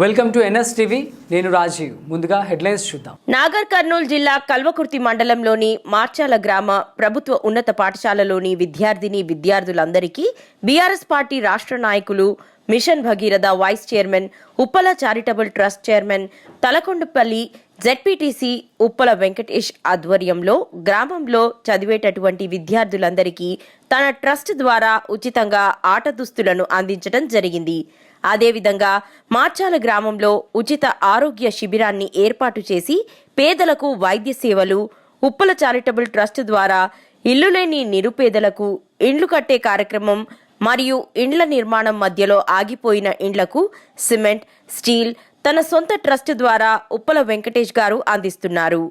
Welcome to NS TV. నేను రాజీవ్. ముందుగా headlines చూద్దాం. నాగర్ కర్నూలు జిల్లా కల్వకుర్తి మండలంలోని మార్చాల గ్రామ ప్రభుత్వ ఉన్నత పాఠశాలలోని విద్యార్థిని విద్యార్థులందరికీ బీఆర్ఎస్ పార్టీ రాష్ట్ర నాయకులు mission Bhagiratha vice chairman Uppala charitable trust chairman Talakondapalli ZPTC Uppala Venkatesh ఆధ్వర్యంలో గ్రామంలో చదివేటటువంటి విద్యార్థులందరికీ తన ట్రస్ట్ ద్వారా ఉచితంగా ఆట దుస్తులను అందించడం జరిగింది. అదేవిధంగా మార్చాల గ్రామంలో ఉచిత ఆరోగ్య శిబిరాన్ని ఏర్పాటు చేసి పేదలకు వైద్య సేవలు ఉప్పల చారిటబుల్ ట్రస్ట్ ద్వారా ఇల్లు లేని నిరుపేదలకు ఇండ్లు కట్టే కార్యక్రమం మరియు ఇండ్ల నిర్మాణం మధ్యలో ఆగిపోయిన ఇండ్లకు సిమెంట్ స్టీల్ తన సొంత ట్రస్ట్ ద్వారా ఉప్పల వెంకటేష్ గారు అందిస్తున్నారు.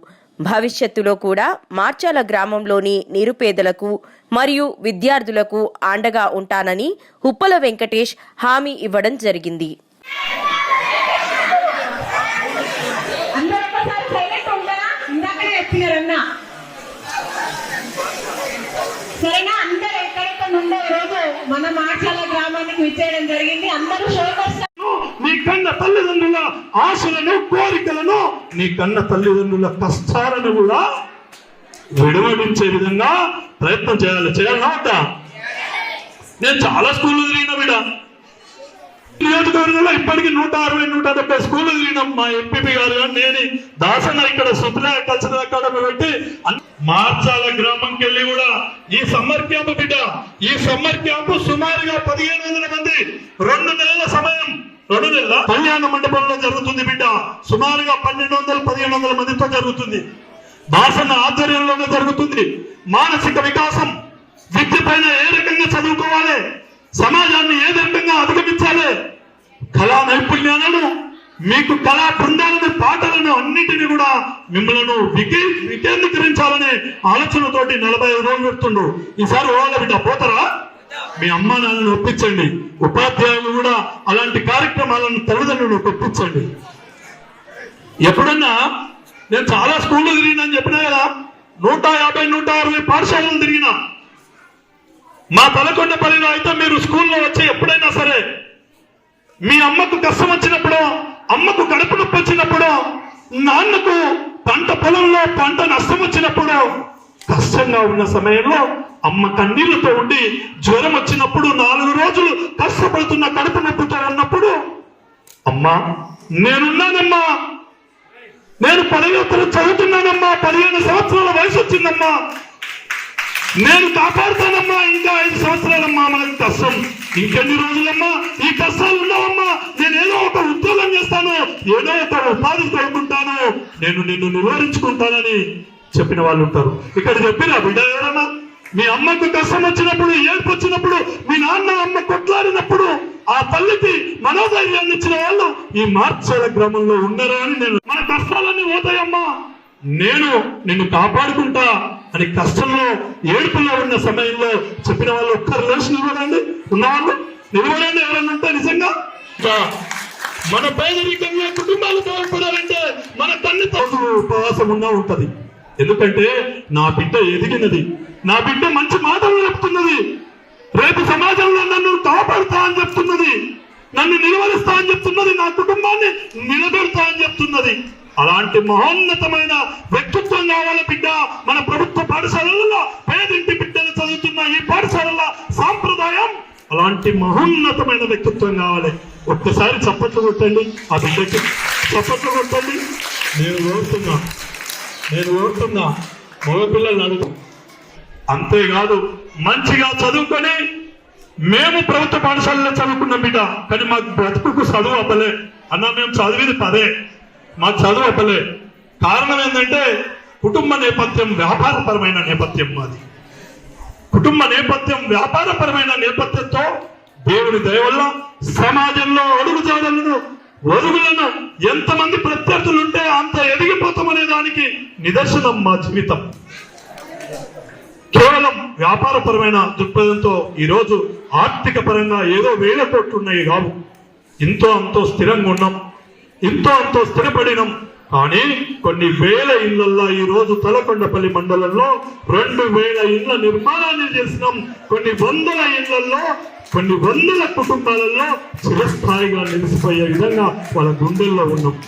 భవిష్యత్తులో కూడా మార్చాల గ్రామంలోని నిరుపేదలకు మరియు విద్యార్థులకు అండగా ఉంటానని ఉప్పల వెంకటేష్ హామీ ఇవ్వడం జరిగింది. సరేనా? అందరూ ఎక్కడెక్కడ ఉండే రోజు మన మాటల గ్రామానికి విచ్చేయడం జరిగింది. అందరూ షోల్డర్స్ తల్లిదండ్రుల ఆశలను కోరికలను నీ కన్న తల్లిదండ్రుల కష్టాలను కూడా విడవడించే విధంగా ప్రయత్నం చేయాలి చేయాలి వద్దా? నేను చాలా స్కూళ్ళు తిరిగిన బిడ నియోజకవర్గంలో ఇప్పటికీ నూట అరవై నూట డెబ్బై స్కూళ్ళు తిరిగినాం మా ఎంపీపీ గారు కానీ నేను దాసన్న ఇక్కడ సుప్రియా కల్చరల్ అకాడమీ పెట్టి మార్చాల గ్రామంకి వెళ్ళి కూడా ఈ సమ్మర్ క్యాంప్ బిడ్డ ఈ సమ్మర్ క్యాంప్ సుమారుగా పదిహేను వందల మంది రెండు రెండు కళ్యాణ మండపంలో జరుగుతుంది బిడ్డ. సుమారుగా పన్నెండు వందల పదిహేను వందల మందితో జరుగుతుంది. దాసన్న ఆధ్వర్యంలోనే జరుగుతుంది. మానసిక వికాసం విద్య పైన ఏ రకంగా చదువుకోవాలి? సమాజాన్ని ఏ రకంగా అధిగమించాలి? కళా నైపుణ్యాలను మీకు కళా బృందాలను పాటలను అన్నిటిని కూడా మిమ్మలను వికే వికేంద్రీకరించాలనే ఆలోచనతోటి నలభై ఐదు రోజులు పెడుతుండ్రు ఈసారి వాళ్ళ బిడ్డ పోతారా? మీ అమ్మ నాన్నను ఒప్పించండి. ఉపాధ్యాయులు కూడా అలాంటి కార్యక్రమాలను తల్లిదండ్రులను ఒప్పించండి. ఎప్పుడన్నా నేను చాలా స్కూళ్ళు తిరిగినాను చెప్పినా కదా నూట యాభై నూట అరవై పాఠశాలలు తిరిగినా. మా తలకొండపల్లిలో అయితే మీరు స్కూల్లో వచ్చి ఎప్పుడైనా సరే మీ అమ్మకు కష్టం వచ్చినప్పుడు అమ్మకు కడుపు నొప్పి వచ్చినప్పుడు నాన్నకు పంట పొలంలో పంట నష్టం వచ్చినప్పుడు కష్టంగా ఉన్న సమయంలో అమ్మ కన్నీళ్ళతో ఉండి జ్వరం వచ్చినప్పుడు నాలుగు రోజులు కష్టపడుతున్న కడుపు నొప్పితో ఉన్నప్పుడు అమ్మా నేనున్నానమ్మా. నేను పదిహేను చదువుతున్నానమ్మా. పదిహేను సంవత్సరాల వయసు వచ్చిందమ్మా. నేను కాపాడుతానమ్మా. ఇంకా ఐదు సంవత్సరాలమ్మా. మనకు కష్టం. ఇంకెన్ని రోజులమ్మా? ఈ కష్టాలు ఉన్నావమ్మా. నేను ఏదో ఒక ఉద్యోగం చేస్తాను. ఏదో ఒక ఉపాధి కలుగుకుంటాను నేను నిన్ను నివారించుకుంటానని చెప్పిన వాళ్ళు ఉంటారు. ఇక్కడ చెప్పిన బిడ్డ ఎవరన్నా మీ అమ్మకు కష్టం వచ్చినప్పుడు ఏడుపు వచ్చినప్పుడు మీ నాన్న అమ్మ కొట్లాడినప్పుడు ఆ తల్లికి మనోధైర్యాన్ని ఇచ్చిన వాళ్ళు ఈ మార్చాల గ్రామంలో ఉన్నారా అని నేను మన కష్టాలన్నీ పోతాయమ్మా. నేను నిన్ను కాపాడుకుంటా అని కష్టంలో ఏడుపులో ఉన్న సమయంలో చెప్పిన వాళ్ళు ఒక్కరు లేచి నిలబడండి. ఉన్నవాళ్ళు నిలబడండి ఎవరన్నా ఉంటే నిజంగా. మన పేదరికంగా కుటుంబాలు బాగుపడాలంటే మన తల్లితో ఉపవాసం ఉన్నా ఉంటది. ఎందుకంటే నా బిడ్డ ఎదిగినది. నా బిడ్డ మంచి మాటలు చెప్తున్నది. రేపు సమాజంలో నన్ను కాపాడుతా అని చెప్తున్నది. నన్ను నిలవరిస్తా అని చెప్తున్నది. నా కుటుంబాన్ని నిలబెడతా అని చెప్తున్నది. అలాంటి మహోన్నతమైన వ్యక్తిత్వం కావాలి బిడ్డ. మన ప్రభుత్వ పాఠశాలల్లో పేదింటి బిడ్డలు చదువుతున్న ఈ పాఠశాలల సాంప్రదాయం అలాంటి మహోన్నతమైన వ్యక్తిత్వం కావాలి. ఒక్కసారి చప్పట్లు కొట్టండి. ఆ బిడ్డకి చప్పట్లు కొట్టండి. నేను కోరుతున్నా. నేను కోరుతున్నా మగపిల్లలు అడుగు. అంతేకాదు మంచిగా చదువుకొని మేము ప్రభుత్వ పాఠశాలలో చదువుకున్నాం బిడ్డ. కానీ మాకు బ్రతుకు చదువు అవ్వలే. అన్న మేము చదివేది పదే. మాకు చదువు అవ్వలే. కారణం ఏంటంటే కుటుంబ నేపథ్యం వ్యాపారపరమైన నేపథ్యం మాది. కుటుంబ నేపథ్యం వ్యాపారపరమైన నేపథ్యంతో దేవుని దయవల్ల సమాజంలో అడుగు అడుగుజాడలను ఒరుగులను ఎంతమంది ప్రత్యర్థులుంటే అంత ఎదిగిపోతామనే దానికి నిదర్శనం మా జీవితం. కేవలం వ్యాపారపరమైన దృక్పథంతో ఈరోజు ఆర్థిక పరంగా ఏదో వేల కోట్లు ఉన్నాయి కావు. ఇంతో అంతో స్థిరంగా ఉన్నాం ఇంతో అంతో స్థిరపడినాం. కానీ కొన్ని వేల ఇళ్ళల్లో ఈ రోజు తలకొండపల్లి మండలంలో రెండు వేల ఇళ్ళ నిర్మాణాన్ని చేసినాం. కొన్ని వందల ఇళ్ళలో కొన్ని వందల కుటుంబాలలో చిరస్థాయిగా నిలిచిపోయే విధంగా వాళ్ళ గుండెల్లో ఉన్నాం.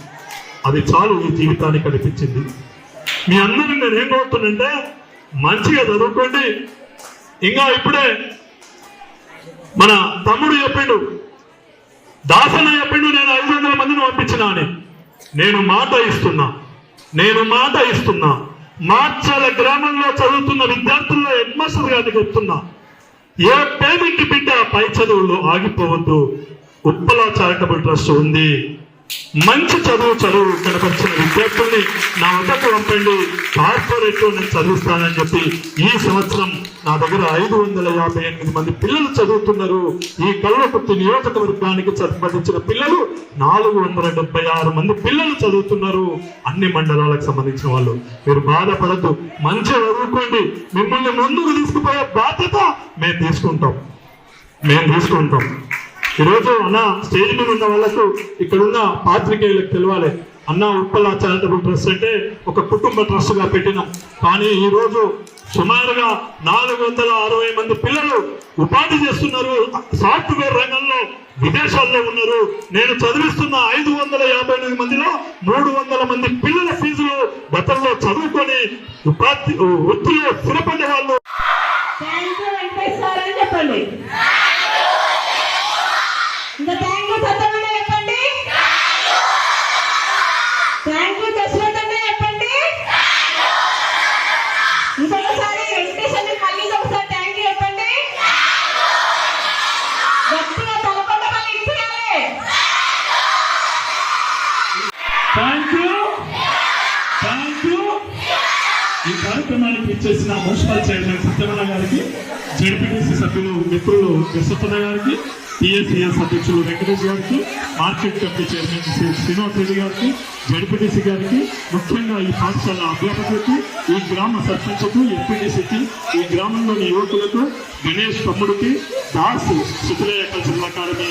అది చాలు ఈ జీవితానికి అనిపించింది. మీ అందరూ నేను ఏం కోరుతున్నంటే మంచిగా చదువుకోండి. ఇంకా ఇప్పుడే మన తమ్ముడు చెప్పిండు దాసన చెప్పిండు నేను ఐదు వందల మందిని పంపించిన అని. నేను మాట ఇస్తున్నా. నేను మాట ఇస్తున్నా. మార్చాల గ్రామంలో చదువుతున్న విద్యార్థుల్లో హెడ్ మాస్టర్ గారిని చెప్తున్నా. ఏ పేమెంట్ బిడ్డ పై చదువులు ఆగిపోవద్దు. ఉప్పల చారిటబుల్ ట్రస్ట్ ఉంది. మంచి చదువు చదువు కనపరిచిన విద్యార్థుల్ని నా వద్దకు పంపండి. కార్పొరేట్లో నేను చదివిస్తానని చెప్పి ఈ సంవత్సరం నా దగ్గర ఐదు వందల యాభై ఎనిమిది మంది పిల్లలు చదువుతున్నారు. ఈ కళ్ళకుర్తి నియోజకవర్గానికి సంబంధించిన పిల్లలు నాలుగు వందల డెబ్బై ఆరు మంది పిల్లలు చదువుతున్నారు. అన్ని మండలాలకు సంబంధించిన వాళ్ళు. మీరు బాధపడద్దు. మంచిగా చదువుకోండి. మిమ్మల్ని ముందుకు తీసుకుపోయే బాధ్యత మేము తీసుకుంటాం. మేము తీసుకుంటాం. ఈరోజు అన్న స్టేజ్ మీద ఉన్న వాళ్ళకు ఇక్కడున్న పాత్రికేయులకు తెలవాలి. అన్న ఉప్పల చారిటబుల్ ట్రస్ట్ అంటే ఒక కుటుంబ ట్రస్ట్గా పెట్టినాం. కానీ ఈ రోజు సుమారుగా నాలుగు వందల అరవై మంది పిల్లలు ఉపాధి చేస్తున్నారు. సాఫ్ట్వేర్ రంగంలో విదేశాల్లో ఉన్నారు. నేను చదివిస్తున్న ఐదు వందల యాభై ఎనిమిది మందిలో మూడు వందల మంది పిల్లల ఫీజులు గతంలో చదువుకొని ఉపాధి వృత్తిలో స్థిరపడ్డ కార్యక్రమానికి ఇచ్చేసిన మున్సిపల్ చైర్మన్ సత్యమన్న గారికి జడ్పీటీసీ సభ్యులు మిత్రులు విశ్వతన్న గారికి టీఎస్ఈఎస్ అధ్యక్షులు వెంకటేష్ గారికి market committee chairman Shri Srinivas Reddy గారికి జడ్పీటీసీ గారికి ముఖ్యంగా ఈ పాఠశాల అధ్యాపకులకు ఈ గ్రామ సర్పంచ్కు ఎంపీటీసీకి ఈ గ్రామంలోని యువకులకు గణేష్ తమ్ముడికి దాస్ శుక్లయ్య కల్చరల్ అకాడమీ